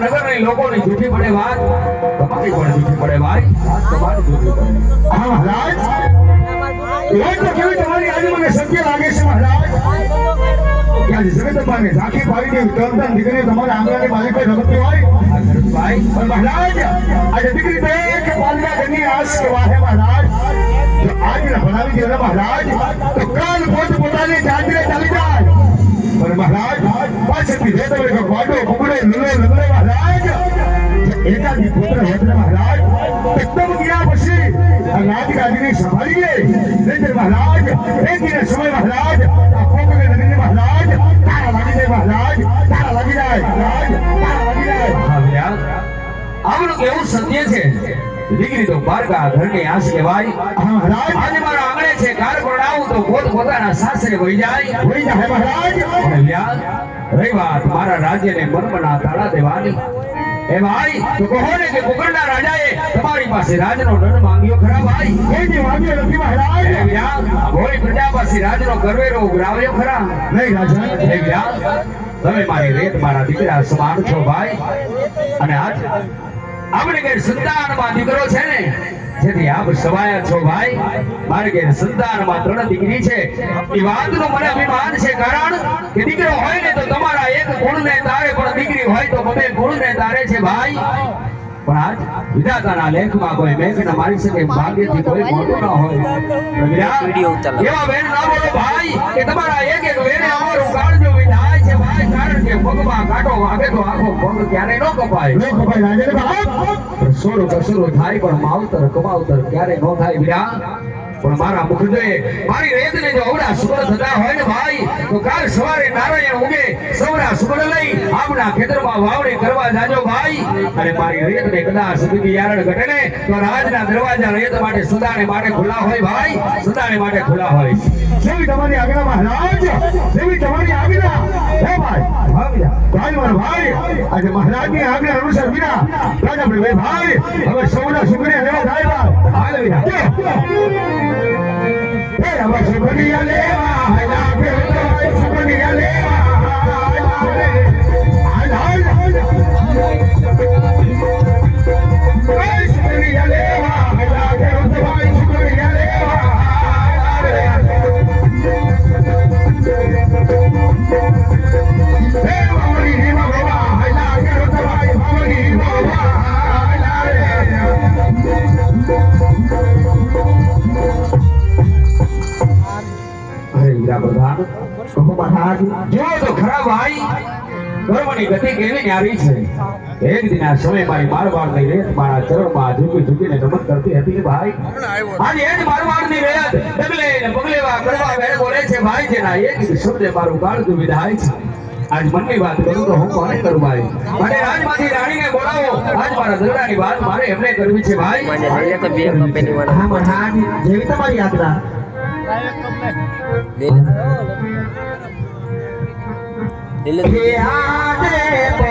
મારા નગરની લોકોની જૂઠી પડે વાત તમારી પણ જૂઠી પડે ભાઈ. વાત તમારી જૂઠી પડે હા મહારાજ એ તો કેવી તમારી આજે મને સત્ય લાગે છે મહારાજ. કે આજે જગદંબાને ઝાંખી પાડીને તરતન દીકરી તમારા આંગણાની માલિક કોઈ રમતી હોય. આ ભરતભાઈ પણ મહારાજ આજે દીકરી તો એક પાલના ઘરની આસ કે વાહે મહારાજ. જો આજને ભણાવી દે ને મહારાજ. તો કાલ પોત પોતાની ચાંદરે ચાલી જાય બગડે લડે મહારાજ જો એકાદી પુત્ર હોત મહારાજ. એકદમ ગયા પછી આ રાજગાદીને સંભાળી લે મહારાજ એક દિને સમય મહારાજ આ કોકને નદીને મહારાજ તારા લાગી જાય મહારાજ તારા લાગી જાય મહારાજ તારા લાગી જાય. આપણું કેવું સત્ય છે. દીકરી તો બારકા ઘરની આશ કહેવાય મહારાજ. આજે મારા આંગણે છે તો પોત પોતાના સાસરે વહી જાય. મહારાજ. રહી વાત મારા રાજ્યને મનમના તાળા દેવાની. એ ભાઈ તો કહો ને કે કુકરના રાજાએ તમારી પાસે રાજનો દંડ માંગ્યો ખરા ભાઈ? કોઈની માંગ્યો નથી મહારાજ. ભોળી પ્રજા પાસે રાજનો કરવેરો ઉગરાવ્યો ખરા. નહીં રાજા. એ વ્યાસ તમે મારી રેત મારા દીકરા સમાન છો ભાઈ. અને આજ આપણે કઈ સંતાનમાં દીકરો છે ને. જેથી આપ સવાયા છો ભાઈ. મારે ઘેર સંતાનમાં ત્રણ દીકરી છે. એ વાતનું મને અભિમાન છે કારણ કે દીકરો હોય ને તો તમારા એક ગુણને તારે પણ દીકરી હોય તો બબે ગુણને તારે છે ભાઈ. પણ આજ વિધાતાના લેખમાં કોઈ મેઘ ન મારી શકે ભાગ્યથી કોઈ મોટું ન હોય. એવા બેન ના બોલો ભાઈ કે તમારા એક પગમાં કાંટો વાગે તો આખો પગ ક્યારે ન કપાય. નહીં કપાઈ રાજાને બાપ. સોરો કસરો થાય પણ માવતર કમાવતર ક્યારે ન થાય વિરા. પણ મારા મુખજોએ મારી રેતને જો અવડા સુગળ થતા હોય ને ભાઈ તો કાલ સવારે નારાયણ ઉગે સવરા સુગળ લઈ આપણા ખેતરમાં વાવણી કરવા જાજો ભાઈ. અને મારી રેતને કદાચ સુધી યારણ ઘટે ને તો રાજના દરવાજા રેત માટે સુદાને માટે ખુલ્લા હોય ભાઈ. સુદાને માટે ખુલ્લા હોય. જેવી તમારી આગળ મહારાજ જેવી તમારી ભાઈ ભાવ્યા ભાઈ. આજે મહારાજની આગળ અનુસાર વિના રાજા ભાઈ ભાઈ. હવે સૌના સુગડિયા લેવા હાલ વિરા હવે અરે પ્રધાન કહો મહારાજ જો તો ખરા ભાઈ કર્મની ગતિ કેવી ન્યારી છે? એક દિન આ સમય મારી મારવાડની રેત મારા ચરણમાં ઝૂકી ઝૂકીને નમન કરતી હતી કે ભાઈ આજે એ જ મારવાડની રેત ડગલે ને પગલેવા કરવા વેર બોલે છે ભાઈ જેના એક શબ્દે મારું ગાળતું વિધાય છે. આજ મનની વાત કરું તો હું કોને કરું ભાઈ? માટે રાજમાંથી રાણીને બોલાવો. આજ મારા દરડાની વાત મારે એમને કરવી છે ભાઈ. મને હા મહારાજ જેવી તમારી આજ્ઞા લઈ લે.